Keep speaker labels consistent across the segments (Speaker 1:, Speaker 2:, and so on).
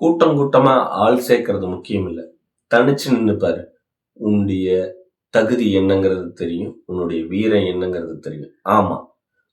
Speaker 1: கூட்டம் கூட்டமா ஆள் சேர்க்கறது முக்கியம் இல்லை தனிச்சு நின்றுப்பார் உன்னுடைய தகுதி என்னங்கிறது தெரியும். உன்னுடைய வீரம் என்னங்கிறது தெரியும். ஆமா.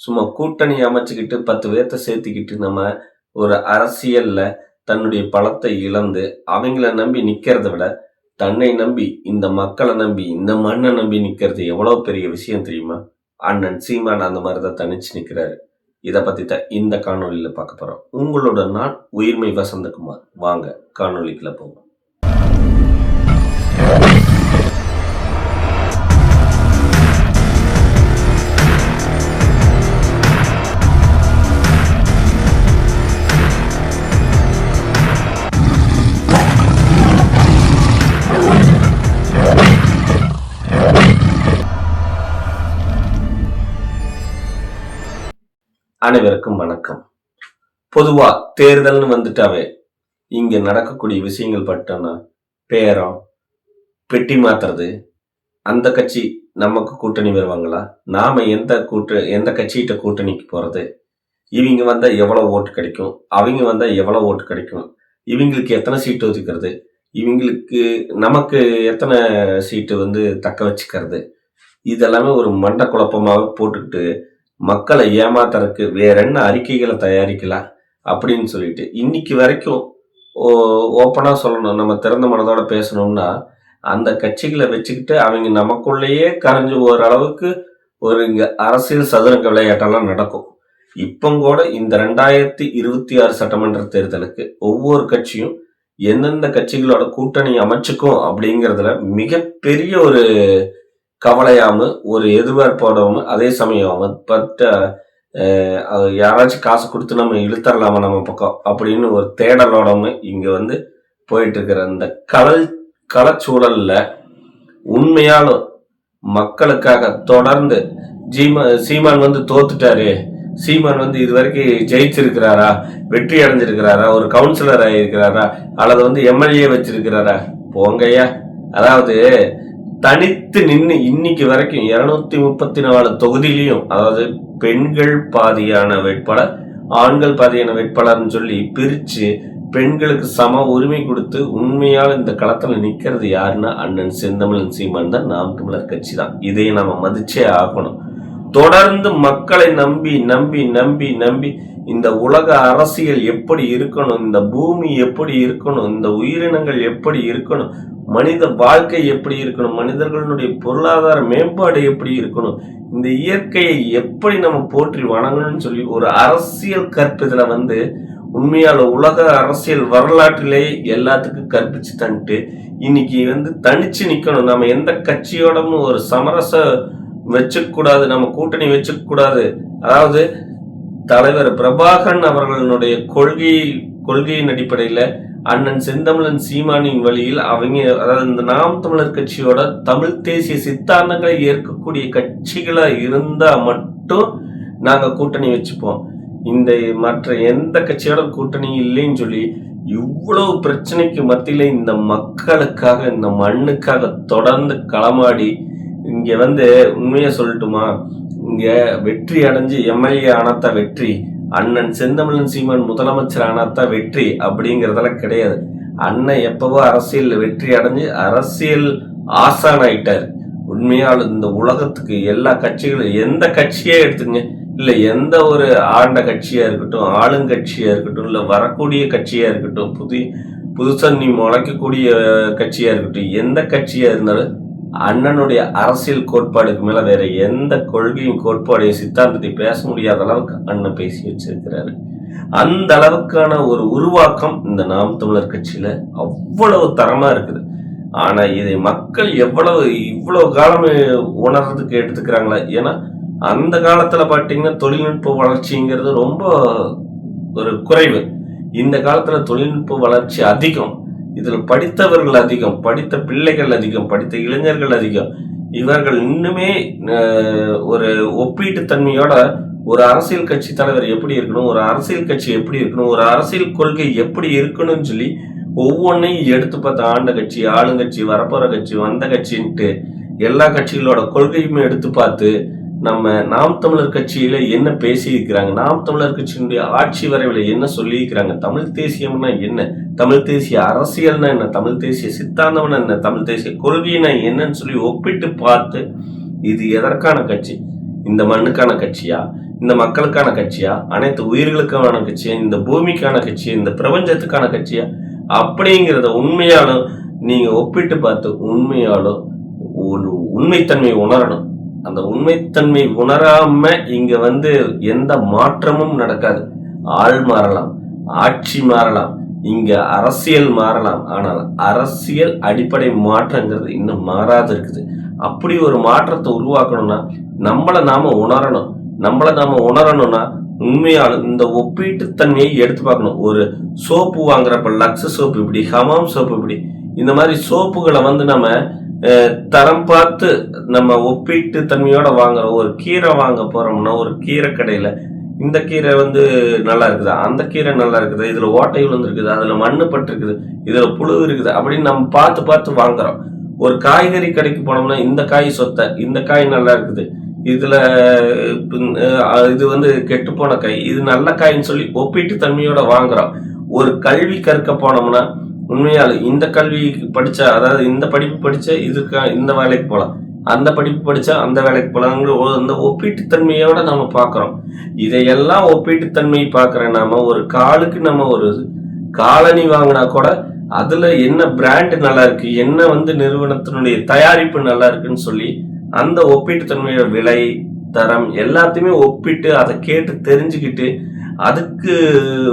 Speaker 1: சும்மா கூட்டணி அமைச்சுக்கிட்டு பத்து பேர்த்த சேர்த்துக்கிட்டு நம்ம ஒரு அரசியல்ல தன்னுடைய பலத்தை இழந்து அவங்கள நம்பி நிக்கிறத விட தன்னை நம்பி இந்த மக்களை நம்பி இந்த மண்ணை நம்பி நிக்கிறது எவ்வளவு பெரிய விஷயம் தெரியுமா? அண்ணன் சீமான் அந்த மாதிரி தான் தனிச்சு நிக்கிறாரு. இதை பத்தி தான் இந்த காணொளியில பார்க்க போறோம். உங்களோட நான் உயிர்மை வசந்தகுமார். வாங்க காணொலிக்குள்ளே போவோம். அனைவருக்கும் வணக்கம். பொதுவா தேர்தல்னு வந்துட்டாவே இங்க நடக்கக்கூடிய விஷயங்கள் பட்டோன்னா பேரம் பெட்டி மாத்துறது அந்த கட்சி நமக்கு கூட்டணி வருவாங்களா? நாம எந்த கூட்ட எந்த கட்சிகிட்ட கூட்டணிக்கு போறது? இவங்க வந்தா எவ்வளவு ஓட்டு கிடைக்கும்? அவங்க வந்தா எவ்வளவு ஓட்டு கிடைக்கும்? இவங்களுக்கு எத்தனை சீட்டு ஒதுக்கிறது? இவங்களுக்கு நமக்கு எத்தனை சீட்டு வந்து தக்க வச்சுக்கிறது? இதெல்லாமே ஒரு மண்ட குழப்பமாக போட்டுக்கிட்டு மக்களை ஏமாத்துறதுக்கு வேற என்ன அறிக்கைகளை தயாரிக்கலாம் அப்படின்னு சொல்லிட்டு இன்னைக்கு வரைக்கும் ஓப்பனாக சொல்லணும். நம்ம திறந்த மனதோட பேசணும்னா அந்த கட்சிகளை வச்சுக்கிட்டு அவங்க நமக்குள்ளேயே கரைஞ்சு ஓரளவுக்கு ஒரு இங்கே அரசியல் சதுரங்க விளையாட்டெல்லாம் நடக்கும். இப்போ கூட இந்த ரெண்டாயிரத்தி இருபத்தி ஆறு சட்டமன்ற தேர்தலுக்கு ஒவ்வொரு கட்சியும் எந்தெந்த கட்சிகளோட கூட்டணி அமைச்சுக்கும் அப்படிங்கிறதுல மிகப்பெரிய ஒரு கவலையாம ஒரு எதிர்பார்ப்போடாம அதே சமயம் பட்ட யாராச்சும் காசு கொடுத்து நம்ம இழுத்தரலாமா நம்ம பக்கம் அப்படின்னு ஒரு தேடலோடாம இங்க வந்து போயிட்டு இருக்கிற அந்த கலல் கலச்சூழல்ல உண்மையாலும் மக்களுக்காக தொடர்ந்து ஜீமா சீமான் வந்து தோத்துட்டாரு சீமான் வந்து இது வரைக்கும் ஜெயிச்சிருக்கிறாரா வெற்றி அடைஞ்சிருக்கிறாரா ஒரு கவுன்சிலர் ஆகியிருக்கிறாரா அல்லது வந்து எம்எல்ஏ வச்சிருக்கிறாரா? போங்கய்யா. அதாவது தனித்து நின்று இன்னைக்கு வரைக்கும் இருநூத்தி முப்பத்தி நாலு தொகுதியிலையும் அதாவது பெண்கள் பாதியான வேட்பாளர் ஆண்கள் பாதியான வேட்பாளர்னு சொல்லி பிரித்து பெண்களுக்கு சம உரிமை கொடுத்து உண்மையால் இந்த களத்தில் நிற்கிறது யாருன்னா அண்ணன் செந்தமிழன் சீமான் தான். நாம் தமிழர் கட்சி தான். இதையே நம்ம மதிச்சே ஆகணும். தொடர்ந்து மக்களை நம்பி நம்பி நம்பி நம்பி இந்த உலக அரசியல் எப்படி இருக்கணும் இந்த பூமி எப்படி இருக்கணும் இந்த உயிரினங்கள் எப்படி இருக்கணும் மனித வாழ்க்கை எப்படி இருக்கணும் மனிதர்களுடைய பொருளாதார மேம்பாடு எப்படி இருக்கணும் இந்த இயற்கையை எப்படி நம்ம போற்றி வணங்கணும்னு சொல்லி ஒரு அரசியல் கற்பிதல வந்து உண்மையால உலக அரசியல் வரலாற்றிலேயே எல்லாத்துக்கும் கற்பிச்சு தந்துட்டு இன்னைக்கு வந்து தனிச்சு நிற்கணும் நம்ம எந்த கட்சியோடமும் ஒரு சமரச வச்சுக்கூடாது நம்ம கூட்டணி வச்சுக்கூடாது. அதாவது தலைவர் பிரபாகரன் அவர்களுடைய கொள்கை கொள்கையின் அடிப்படையில் அண்ணன் செந்தமிழன் சீமானின் வழியில் அவங்க அதாவது இந்த நாம் தமிழர் கட்சியோட தமிழ் தேசிய சித்தாந்தங்களை ஏற்கக்கூடிய கட்சிகளாக இருந்தால் மட்டும் நாங்கள் கூட்டணி வச்சுப்போம். இந்த மற்ற எந்த கட்சியோட கூட்டணி இல்லைன்னு சொல்லி இவ்வளவு பிரச்சனைக்கு மத்தியில் இந்த மக்களுக்காக இந்த மண்ணுக்காக தொடர்ந்து களமாடி இங்க வந்து உண்மையை சொல்லட்டுமா? இங்க வெற்றி அடைஞ்சு எம்எல்ஏ ஆனத்த வெற்றி அண்ணன் செந்தமிழன் சீமன் முதலமைச்சர் ஆனாத்தான் வெற்றி அப்படிங்கிறதெல்லாம் கிடையாது. அண்ணன் எப்பவோ அரசியல் வெற்றி அடைஞ்சு அரசியல் ஆசான் ஆயிட்டார் உண்மையால் இந்த உலகத்துக்கு எல்லா கட்சிகளும் எந்த கட்சியே எடுத்துங்க இல்லை எந்த ஒரு ஆண்ட கட்சியாக இருக்கட்டும் ஆளுங்கட்சியாக இருக்கட்டும் இல்லை வரக்கூடிய கட்சியாக இருக்கட்டும் புது புதுசாக நீ முளைக்கக்கூடிய கட்சியாக இருக்கட்டும் எந்த கட்சியாக இருந்தாலும் அண்ணனுடைய அரசியல் கோட்பாடுக்கு மேல வேற எந்த கொள்கையும் கோட்பாடையும் சித்தாந்தத்தை பேச முடியாத அளவுக்கு அண்ணன் பேசி வச்சிருக்கிறாரு. அந்த அளவுக்கான ஒரு உருவாக்கம் இந்த நாம் தமிழர் கட்சியில அவ்வளவு தரமா இருக்குது. ஆனா இதை மக்கள் எவ்வளவு இவ்வளவு காலம் உணர்றதுக்கு எடுத்துக்கிறாங்களா? ஏன்னா அந்த காலத்துல பாத்தீங்கன்னா தொழில்நுட்ப வளர்ச்சிங்கிறது ரொம்ப ஒரு குறைவு. இந்த காலத்துல தொழில்நுட்ப வளர்ச்சி அதிகம். இதில் படித்தவர்கள் அதிகம் படித்த பிள்ளைகள் அதிகம் படித்த இளைஞர்கள் அதிகம். இவர்கள் இன்னுமே ஒரு ஒப்பீட்டு தன்மையோட ஒரு அரசியல் கட்சி தலைவர் எப்படி இருக்கணும் ஒரு அரசியல் கட்சி எப்படி இருக்கணும் ஒரு அரசியல் கொள்கை எப்படி இருக்கணும்னு சொல்லி ஒவ்வொன்றையும் எடுத்து பார்த்த ஆண்ட கட்சி ஆளுங்கட்சி வரப்போற கட்சி வந்த கட்சின்ட்டு எல்லா கட்சிகளோட கொள்கையுமே எடுத்து பார்த்து நம்ம நாம் தமிழர் கட்சியில என்ன பேசியிருக்கிறாங்க? நாம் தமிழர் கட்சியினுடைய ஆட்சி வரைவில் என்ன சொல்லியிருக்கிறாங்க? தமிழ் தேசியம்னா என்ன? தமிழ் தேசிய அரசியல்னா என்ன? தமிழ் தேசிய சித்தாந்தம்னா என்ன? தமிழ் தேசிய கொள்கைனா என்னன்னு சொல்லி ஒப்பிட்டு பார்த்து இது எதற்கான கட்சி? இந்த மண்ணுக்கான கட்சியா? இந்த மக்களுக்கான கட்சியா? அனைத்து உயிர்களுக்கான கட்சியா? இந்த பூமிக்கான கட்சியா? இந்த பிரபஞ்சத்துக்கான கட்சியா? அப்படிங்கிறத உண்மையாலும் நீங்க ஒப்பிட்டு பார்த்து உண்மையாலும் ஒரு உண்மைத்தன்மையை உணரணும். அந்த உண்மைத்தன்மை உணராம இங்க வந்து எந்த மாற்றமும் நடக்காது. ஆள் மாறலாம் ஆட்சி மாறலாம் இங்க அரசியல் மாறலாம். ஆனால் அரசியல் அடிப்படை மாற்றங்கிறது இன்னும் மாறாது இருக்குது அப்படி ஒரு மாற்றத்தை உருவாக்கணும்னா நம்மளை நாம உணரணும். நம்மளை நாம உணரணும்னா உண்மையால இந்த ஒப்பீட்டு தன்மையை எடுத்து பார்க்கணும். ஒரு சோப்பு வாங்குறப்ப லக்ஸ் சோப்பு இப்படி ஹமாம் சோப்பு இப்படி. இந்த மாதிரி சோப்புகளை வந்து நம்ம தரம் பார்த்து நம்ம ஒப்பீட்டு தன்மையோட வாங்குறோம் ஒரு கீரை வாங்க போறோம்னா ஒரு கீரை கடையில இந்த கீரை வந்து நல்லா இருக்குதா அந்த கீரை நல்லா இருக்குது இதுல ஓட்டை விழுந்துருக்குது அதுல மண்ணு பட்டிருக்குது இதுல புழு இருக்குது அப்படின்னு நம்ம பார்த்து பார்த்து வாங்குறோம். ஒரு காய்கறி கடைக்கு போனோம்னா இந்த காய் சொத்தை இந்த காய் நல்லா இருக்குது இதுல இது வந்து கெட்டு போன காய் இது நல்ல காய்ன்னு சொல்லி ஒப்பீட்டு தன்மையோட வாங்குறோம். ஒரு கல்வி கற்க போனோம்னா உண்மையால் இந்த கல்வி படிச்சா அதாவது இந்த படிப்பு படிச்சா இதுக்கு இந்த வேலைக்கு போகலாம் அந்த படிப்பு படிச்சா அந்த வேலைக்கு போகலாங்கிற அந்த ஒப்பீட்டுத்தன்மையோடு நம்ம பார்க்குறோம் இதையெல்லாம் ஒப்பீட்டு பார்க்குற நாம ஒரு காலுக்கு நம்ம ஒரு காலனி வாங்கினா கூட அதுல என்ன பிராண்ட் நல்லா இருக்கு என்ன வந்து நிறுவனத்தினுடைய தயாரிப்பு நல்லா இருக்குன்னு சொல்லி அந்த ஒப்பீட்டுத்தன்மையோட விலை தரம் எல்லாத்தையுமே ஒப்பிட்டு அதை கேட்டு தெரிஞ்சுக்கிட்டு அதுக்கு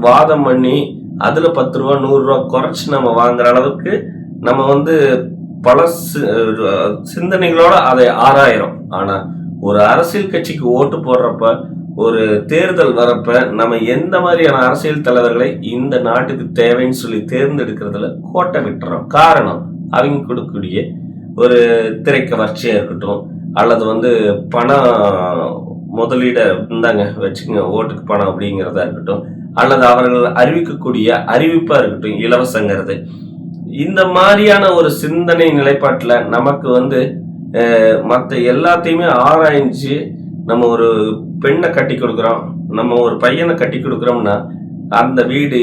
Speaker 1: வாதம் பண்ணி அதில் பத்து ரூபா நூறுரூவா குறைச்சி நம்ம வாங்குற அளவுக்கு நம்ம வந்து பல சி- சிந்தனைகளோட அதை ஆராயிரும். ஆனால் ஒரு அரசியல் கட்சிக்கு ஓட்டு போடுறப்ப ஒரு தேர்தல் வரப்ப நம்ம எந்த மாதிரியான அரசியல் தலைவர்களை இந்த நாட்டுக்கு தேவைன்னு சொல்லி தேர்ந்தெடுக்கிறதுல கோட்டை விட்டுறோம். காரணம் அவங்க கொடுக்கக்கூடிய ஒரு திரைக்கவர்ச்சியா இருக்கட்டும் அல்லது வந்து பணம் முதலீட இந்தாங்க வச்சுக்கோங்க ஓட்டுக்கு பணம் அப்படிங்கிறதா இருக்கட்டும் அல்லது அவர்கள் அறிவிக்கக்கூடிய அறிவிப்பா இருக்கட்டும் இலவசங்கிறது. இந்த மாதிரியான ஒரு சிந்தனை நிலைப்பாட்டில் நமக்கு வந்து மற்ற எல்லாத்தையுமே ஆராய்ஞ்சு நம்ம ஒரு பெண்ணை கட்டி கொடுக்குறோம் நம்ம ஒரு பையனை கட்டி கொடுக்குறோம்னா அந்த வீடு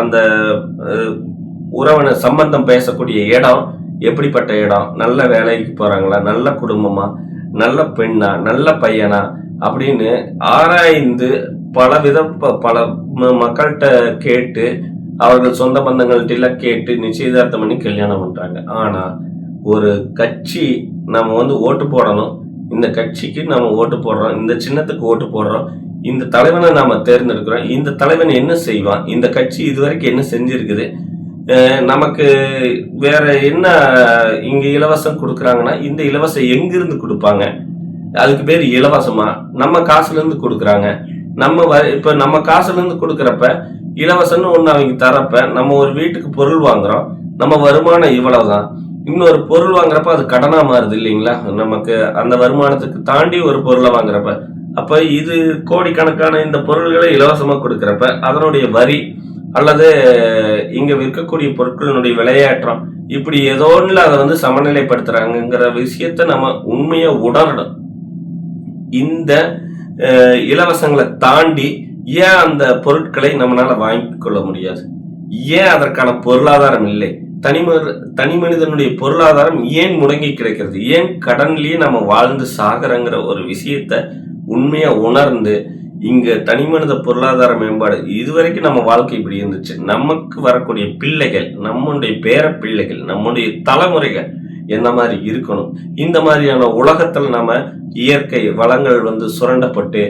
Speaker 1: அந்த உறவனை உறவின சம்பந்தம் பேசக்கூடிய இடம் எப்படிப்பட்ட இடம்? நல்ல வேலைக்கு போகிறாங்களா நல்ல குடும்பமா? நல்ல பெண்ணா? நல்ல பையனா? அப்படின்னு ஆராய்ந்து பல வித ப- பல ம- மக்கள்கிட்ட கேட்டு அவர்கள் சொந்த பந்தங்கள்கிட்ட எல்லாம் கேட்டு நிச்சயதார்த்தம் பண்ணி கல்யாணம் பண்ணுறாங்க ஆனால் ஒரு கட்சி நம்ம வந்து ஓட்டு போடணும். இந்த கட்சிக்கு நம்ம ஓட்டு போடுறோம். இந்த சின்னத்துக்கு ஓட்டு போடுறோம். இந்த தலைவனை நாம் தேர்ந்தெடுக்கிறோம். இந்த தலைவன் என்ன செய்வான்? இந்த கட்சி இதுவரைக்கும் என்ன செஞ்சிருக்குது? நமக்கு வேற என்ன இங்கே இலவசம் கொடுக்குறாங்கன்னா இந்த இலவசம் எங்கிருந்து கொடுப்பாங்க? அதுக்கு பேர் இலவசமா. நம்ம காசுல இருந்து கொடுக்குறாங்க. நம்ம வ- இப்ப நம்ம காசுல இருந்து கொடுக்குறப்ப இலவசம்னு ஒன்று அவங்க தரப்ப நம்ம ஒரு வீட்டுக்கு பொருள் வாங்குறோம். நம்ம வருமானம் இவ்வளவுதான். இன்னொரு பொருள் வாங்குறப்ப அது கடனா மாறுது இல்லைங்களா? நமக்கு அந்த வருமானத்துக்கு தாண்டி ஒரு பொருளை வாங்குறப்ப. அப்ப இது கோடிக்கணக்கான இந்த பொருள்களை இலவசமா கொடுக்குறப்ப அதனுடைய வரி அல்லது இங்க விற்கக்கூடிய பொருட்களினுடைய விளையாட்டம் இப்படி ஏதோ ஒண்ணுல அதை வந்து சமநிலைப்படுத்துறாங்கிற விஷயத்த நம்ம உண்மையை உணரணும். இந்த இலவசங்களை தாண்டி ஏன் அந்த பொருட்களை நம்மளால வாங்கிக் கொள்ள முடியாது? ஏன் அதற்கான பொருளாதாரம் இல்லை? தனிமனி தனி மனிதனுடைய பொருளாதாரம் ஏன் முடங்கி கிடைக்கிறது? ஏன் கடன்லயே நம்ம வாழ்ந்து சாகிறங்கிற ஒரு விஷயத்த உண்மையா உணர்ந்து இங்க தனி மனித பொருளாதார மேம்பாடு இதுவரைக்கும் நம்ம வாழ்க்கை இப்படி இருந்துச்சு. நமக்கு வரக்கூடிய பிள்ளைகள் நம்முடைய பேர பிள்ளைகள் நம்முடைய தலைமுறைகள் என்ன மாதிரி இருக்கணும்? இந்த மாதிரியான உலகத்தில் நம்ம இயற்கை வளங்கள் வந்து சுரண்டப்பட்டு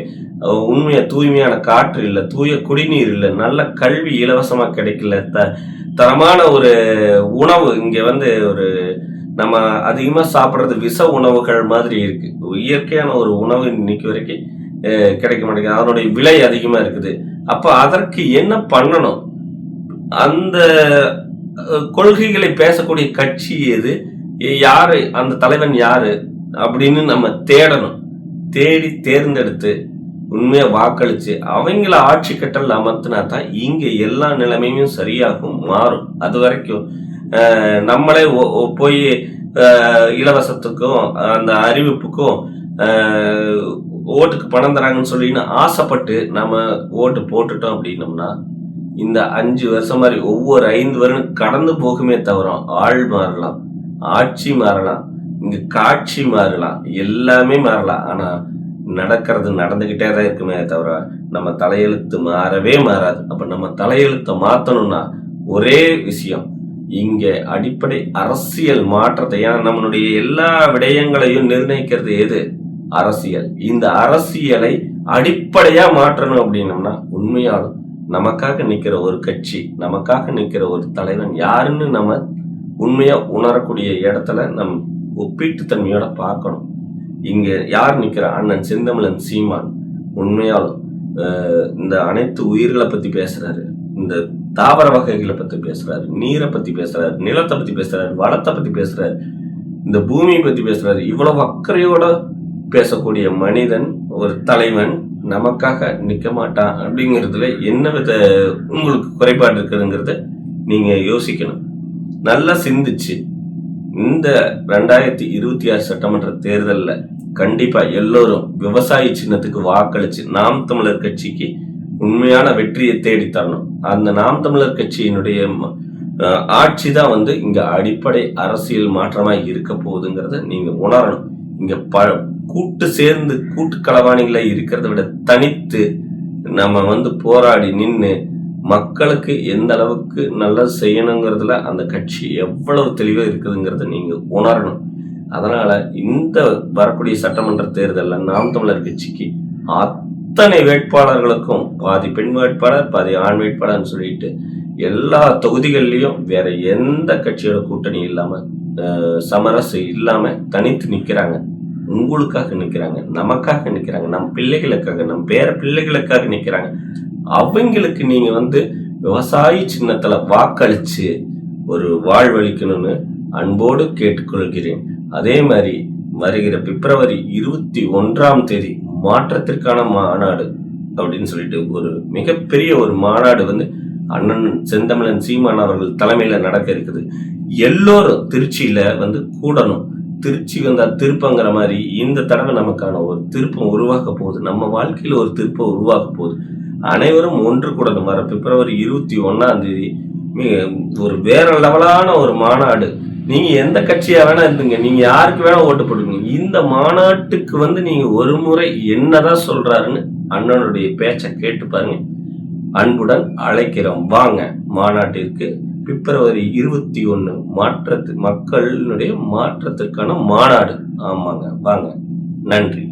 Speaker 1: உண்மையாக தூய்மையான காற்று இல்லை தூய குடிநீர் இல்லை நல்ல கல்வி இலவசமாக கிடைக்கல த தரமான ஒரு உணவு இங்கே வந்து ஒரு நம்ம அதிகமாக சாப்பிட்றது விஷ உணவுகள் மாதிரி இருக்குது இயற்கையான ஒரு உணவு இன்னைக்கு வரைக்கும் கிடைக்க மாட்டேங்குது. அதனுடைய விலை அதிகமாக இருக்குது. அப்போ அதற்கு என்ன பண்ணணும்? அந்த கொள்கைகளை பேசக்கூடிய கட்சி எது? யாரு? அந்த தலைவன் யாரு? அப்படின்னு நம்ம தேடணும். தேடி தேர்ந்தெடுத்து உண்மையா வாக்களிச்சு அவங்கள ஆட்சி கட்டல் அமர்த்தினா தான் இங்க எல்லா நிலைமையும் சரியாகும் மாறும். அது வரைக்கும் நம்மளே போய் இலவசத்துக்கும் அந்த அறிவிப்புக்கும் ஓட்டுக்கு பணம் தராங்கன்னு சொல்லின்னு ஆசைப்பட்டு நம்ம ஓட்டு போட்டுட்டோம் அப்படின்னம்னா இந்த அஞ்சு வருஷம் மாதிரி ஒவ்வொரு ஐந்து வருடம் கடந்து போகுமே தவிர ஆள் மாறலாம். ஆட்சி மாறலாம் இங்க காட்சி மாறலாம் எல்லாமே மாறலாம். ஆனா நடக்கிறது நடந்துகிட்டே தான் இருக்குமே தவிர நம்ம தலையெழுத்து மாறவே மாறாது. அப்ப நம்ம தலையெழுத்தை மாத்தணும்னா ஒரே விஷயம் இங்க அடிப்படை அரசியல் மாற்றத்தை ஏன்னா நம்மளுடைய எல்லா விடயங்களையும் நிர்ணயிக்கிறது எது? அரசியல். இந்த அரசியலை அடிப்படையா மாற்றணும் அப்படின்னம்னா உண்மையாலும் நமக்காக நிக்கிற ஒரு கட்சி நமக்காக நிக்கிற ஒரு தலைவன் யாருன்னு நம்ம உண்மையாக உணரக்கூடிய இடத்துல நம் ஒப்பீட்டு தன்மையோட பார்க்கணும். இங்கே யார் நிற்கிற அண்ணன் செந்தமிழன் சீமான். உண்மையாலும் இந்த அனைத்து உயிர்களை பற்றி பேசுகிறாரு இந்த தாவர வகைகளை பற்றி பேசுகிறாரு நீரை பற்றி பேசுகிறாரு நிலத்தை பற்றி பேசுகிறாரு வளத்தை பற்றி பேசுகிறாரு இந்த பூமியை பற்றி பேசுகிறாரு இவ்வளவு அக்கறையோட பேசக்கூடிய மனிதன் ஒரு தலைவன் நமக்காக நிற்க மாட்டான் அப்படிங்கிறதுல என்ன வித உங்களுக்கு குறைபாடு இருக்குதுங்கிறத நீங்கள் யோசிக்கணும். நல்லா சிந்திச்சு இந்த ரெண்டாயிரத்தி இருபத்தி ஆறு சட்டமன்ற தேர்தலில் கண்டிப்பாக எல்லோரும் விவசாய சின்னத்துக்கு வாக்களித்து நாம் தமிழர் கட்சிக்கு உண்மையான வெற்றியை தேடி தரணும். அந்த நாம் தமிழர் கட்சியினுடைய ஆட்சி தான் வந்து இங்கே அடிப்படை அரசியல் மாற்றமாக இருக்க போகுதுங்கிறத நீங்கள் உணரணும். இங்கே ப கூட்டு சேர்ந்து கூட்டு களவாணிகளை இருக்கிறத விட தனித்து நம்ம வந்து போராடி நின்று மக்களுக்கு எந்த அளவுக்கு நல்லா செய்யணுங்கிறதுல அந்த கட்சி எவ்வளவு தெளிவாக இருக்குதுங்கிறத நீங்கள் உணரணும். அதனால் இந்த வரக்கூடிய சட்டமன்ற தேர்தலில் நாம் தமிழர் கட்சிக்கு அத்தனை வேட்பாளர்களுக்கும் பாதி பெண் வேட்பாளர் பாதி ஆண் வேட்பாளர்னு சொல்லிட்டு எல்லா தொகுதிகள்லையும் வேற எந்த கட்சியோட கூட்டணி இல்லாமல் அஹ், சமரசு தனித்து நிற்கிறாங்க உங்களுக்காக நிற்கிறாங்க நமக்காக நிற்கிறாங்க நம் பிள்ளைகளுக்காக நம் பேர பிள்ளைகளுக்காக நிற்கிறாங்க அவங்களுக்கு நீங்க வந்து விவசாயி சின்னத்துல வாக்களிச்சு ஒரு வாழ்வளிக்கணும்னு அன்போடு கேட்டுக்கொள்கிறேன். அதே மாதிரி வருகிற பிப்ரவரி இருபத்தி ஒன்றாம் தேதி மாற்றத்திற்கான மாநாடு அப்படின்னு சொல்லிட்டு ஒரு மிகப்பெரிய ஒரு மாநாடு வந்து அண்ணன் செந்தமிழன் சீமான் அவர்கள் தலைமையில் நடக்க இருக்குது. எல்லோரும் திருச்சியில வந்து கூடணும். திருச்சி வந்தா திருப்பங்கிற மாதிரி இந்த தடவை நமக்கான ஒரு திருப்பம் உருவாக்க போகுது. நம்ம வாழ்க்கையில ஒரு திருப்பம் உருவாக்க போகுது. அனைவரும் ஒன்று கூடணும் வர பிப்ரவரி இருபத்தி ஒன்றாம் தேதி மிக- ஒரு வேற லெவலான ஒரு மாநாடு. நீங்கள் எந்த கட்சியாக வேணா இருந்துங்க. நீங்கள் யாருக்கு வேணா ஓட்டு போட்டுக்கணும் இந்த மாநாட்டுக்கு வந்து நீங்கள் ஒரு முறை என்னதான் சொல்கிறாருன்னு அண்ணனுடைய பேச்சை கேட்டு பாருங்க. அன்புடன் அழைக்கிறோம். வாங்க மாநாட்டிற்கு பிப்ரவரி இருபத்தி ஒன்று மாற்றத்து மக்களினுடைய மாற்றத்திற்கான மாநாடு. ஆமாங்க. வாங்க. நன்றி.